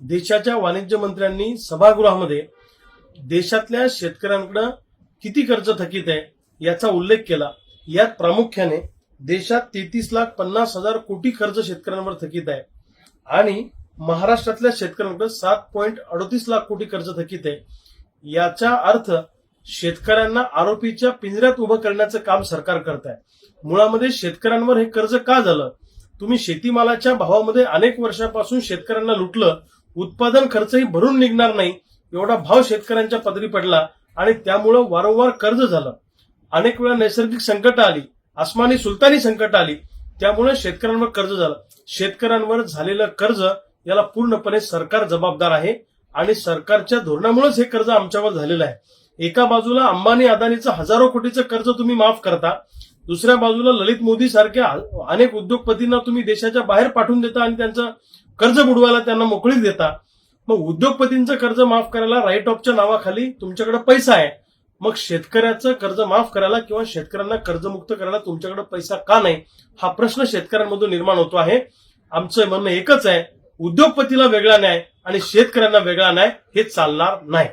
देशाच्या वाणिज्य मंत्र्यांनी सभागृहामध्ये देशातल्या शेतकऱ्यांकडे किती कर्ज थकीत आहे याचा उल्लेख केला. यात प्रामुख्याने देशात तेहतीस लाख पन्नास हजार कोटी कर्ज शेतकऱ्यांवर थकीत आहे. आणि महाराष्ट्रातल्या शेतकऱ्यांकडे सात पॉईंट अडतीस लाख कोटी कर्ज थकीत आहे. याचा अर्थ शेतकऱ्यांना आरोपीच्या पिंजऱ्यात उभं करण्याचं काम सरकार करत आहे मुळामध्ये शेतकऱ्यांवर हे कर्ज का झालं? तुम्ही शेतीमालाच्या भावामध्ये अनेक वर्षापासून शेतकऱ्यांना लुटलं उत्पादन खर्चही भरून निघणार नाही एवढा भाव शेतकऱ्यांच्या पदरी पडला आणि त्यामुळं वारंवार कर्ज झालं. अनेक वेळा नैसर्गिक संकट आली आसमानी सुलतानी संकट आली त्यामुळे शेतकऱ्यांवर कर्ज झालं. शेतकऱ्यांवर झालेलं कर्ज याला पूर्णपणे सरकार जबाबदार आहे आणि सरकारच्या धोरणामुळेच हे कर्ज आमच्यावर झालेलं आहे. एका बाजूला अंबानी अदानीचं हजारो कोटीचं कर्ज तुम्ही माफ करता दुसऱ्या बाजूला ललित मोदी सारख्या अनेक उद्योगपतींना तुम्ही देशाच्या बाहेर पाठवून देता आणि त्यांचं कर्ज बुडवायला त्यांना मोकळीक देता. मग उद्योगपतींचं कर्ज माफ करायला राईट ऑफच्या नावाखाली तुमच्याकडे पैसा आहे. मग शेतकऱ्याचं कर्ज माफ करायला किंवा शेतकऱ्यांना कर्जमुक्त करायला तुमच्याकडे पैसा का नाही? हा प्रश्न शेतकऱ्यांमधून निर्माण होतो आहे. आमचं म्हणणं एकच आहे. उद्योगपतीला वेगळा न्याय आणि शेतकऱ्यांना वेगळा न्याय हे चालणार नाही.